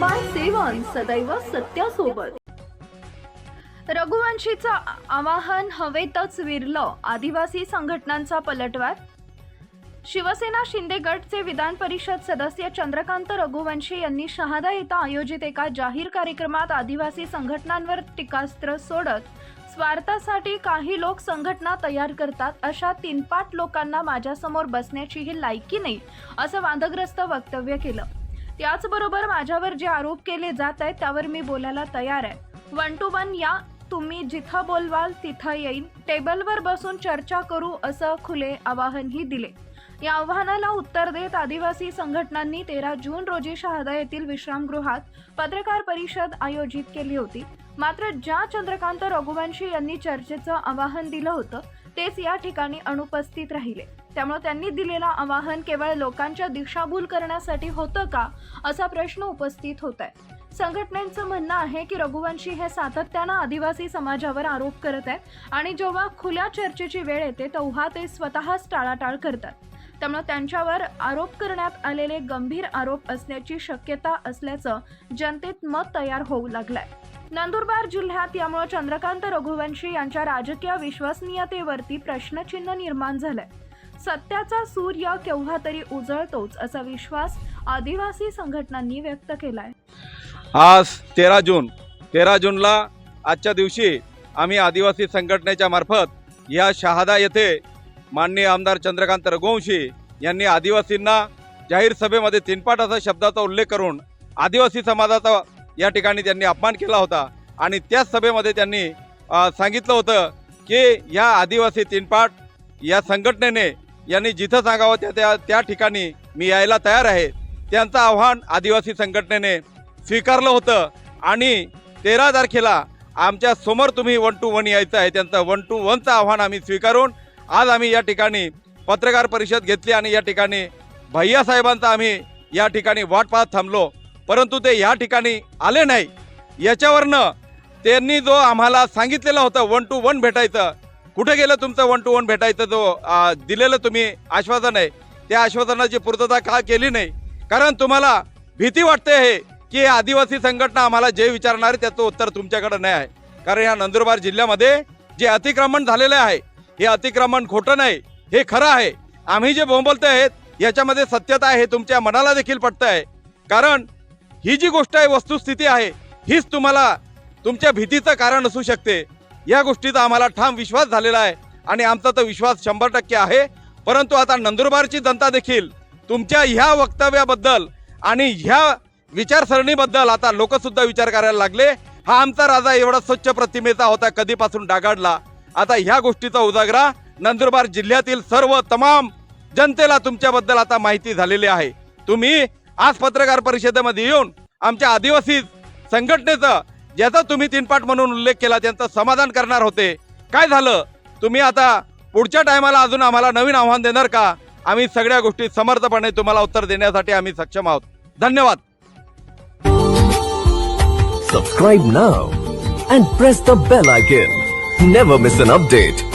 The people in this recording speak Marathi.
सदैव सत्यासोबत. रघुवंशीचं आवाहन हवेतच विरलं आदिवासी संघटनांचा पलटवार. शिवसेना शिंदे गटचे विधान परिषद सदस्य चंद्रकांत रघुवंशी यांनी शहादा इथं आयोजित एका जाहीर कार्यक्रमात आदिवासी संघटनांवर टीकास्त्र सोडत स्वार्थासाठी काही लोक संघटना तयार करतात अशा तीनपाट लोकांना माझ्यासमोर बसण्याची ही लायकी नाही असं वादग्रस्त वक्तव्य केलं. त्याचबरोबर माझ्यावर जे आरोप केले जात आहेत त्यावर मी बोलायला तयार आहे. वन टू वन या तुम्ही जिथं बोलवाल तिथं येईन. टेबलवर बसून चर्चा करू असं खुले आवाहनही दिले. या आव्हानाला उत्तर देत आदिवासी संघटनांनी तेरा जून रोजी शहादा येथील विश्रामगृहात पत्रकार परिषद आयोजित केली होती. मात्र ज्या चंद्रकांत रघुवंशी यांनी चर्चेचं आवाहन दिलं होतं तेच या ठिकाणी अनुपस्थित राहिले. त्यामुळे त्यांनी दिलेलं आवाहन केवळ लोकांच्या दिशाभूल करण्यासाठी होतं का असा प्रश्न उपस्थित होत आहे संघटनेचं म्हणणं आहे की रघुवंशी हे सातत्यानं आदिवासी समाजावर आरोप करत आहेत आणि जेव्हा खुल्या चर्चेची वेळ येते तेव्हा ते स्वतःच टाळाटाळ करतात. त्यामुळे त्यांच्यावर आरोप करण्यात आलेले गंभीर आरोप असण्याची शक्यता असल्याचं जनतेत मत तयार होऊ लागलंय. नंदुरबार जिल्ह्यात यामुळे चंद्रकांत रघुवंशी यांच्या राजकीय विश्वसनीयतेवरती प्रश्नचिन्ह निर्माण झालंय. सत्याचा सूर्य केव्हा तरी उजळतोच असा विश्वास आदिवासी संघटनांनी व्यक्त केलाय. आज तेरा जून तेरा जूनला आजच्या दिवशी आम्ही आदिवासी संघटनेच्या मार्फत या शहादा येथे माननीय आमदार चंद्रकांत रघुवंशी यांनी आदिवासींना जाहीर सभेमध्ये तीनपाट असा शब्दाचा उल्लेख करून आदिवासी समाजाचा या ठिकाणी त्यांनी अपमान केला होता. आणि त्याच सभेमध्ये त्यांनी सांगितलं होतं की या आदिवासी तीनपाट या संघटनेने यांनी जिथं सांगावं त्या त्या त्या ठिकाणी मी यायला तयार आहे. त्यांचं आव्हान आदिवासी संघटनेने स्वीकारलं होतं. आणि तेरा तारखेला आमच्यासमोर तुम्ही वन टू वन यायचं आहे. त्यांचं वन टू वनचं आव्हान आम्ही स्वीकारून आज आम्ही या ठिकाणी पत्रकार परिषद घेतली आणि या ठिकाणी भैया साहेबांचा आम्ही या ठिकाणी वाट पाहत थांबलो. परंतु ते या ठिकाणी आले नाही. याच्यावरनं त्यांनी जो आम्हाला सांगितलेलं होतं वन टू वन भेटायचं कुठे गेलं तुमचं वन टू वन भेटायचं जो दिलेलं तुम्ही आश्वासन आहे त्या आश्वासनाची पूर्तता का केली नाही? कारण तुम्हाला भीती वाटते हे की आदिवासी संघटना आम्हाला जे विचारणार आहे त्याचं उत्तर तुमच्याकडे नाही आहे. कारण ह्या नंदुरबार जिल्ह्यामध्ये जे अतिक्रमण झालेलं आहे हे अतिक्रमण खोटं नाही हे खरं आहे. आम्ही जे बोंबलतो आहेत याच्यामध्ये सत्यता आहे तुमच्या मनाला देखील पटतं आहे कारण ही जी गोष्ट आहे वस्तुस्थिती आहे हीच तुम्हाला तुमच्या भीतीचं कारण असू शकते. या गोष्टीचा आम्हाला ठाम विश्वास झालेला आहे आणि आमचा तर विश्वास शंभर टक्के आहे. परंतु आता नंदुरबारची जनता देखील तुमच्या ह्या वक्तव्याबद्दल आणि ह्या विचारसरणीबद्दल आता लोकसुद्धा विचार करायला लागले. हा आमचा राजा एवढा स्वच्छ प्रतिमेचा होता कधीपासून डागाडला. आता ह्या गोष्टीचा उजागरा नंदुरबार जिल्ह्यातील सर्व तमाम जनतेला तुमच्याबद्दल आता माहिती झालेली आहे. तुम्ही आज पत्रकार परिषदेमध्ये येऊन आमच्या आदिवासी संघटनेचं ज्याचा तुम्ही तीनपाठ म्हणून उल्लेख केला त्यांचं समाधान करणार होते. काय झालं? तुम्ही आता पुढच्या टायमाला अजून आम्हाला नवीन आव्हान देणार का? आम्ही सगळ्या गोष्टी समर्थपणे तुम्हाला उत्तर देण्यासाठी आम्ही सक्षम आहोत. धन्यवाद. Subscribe now and press the bell icon never miss an update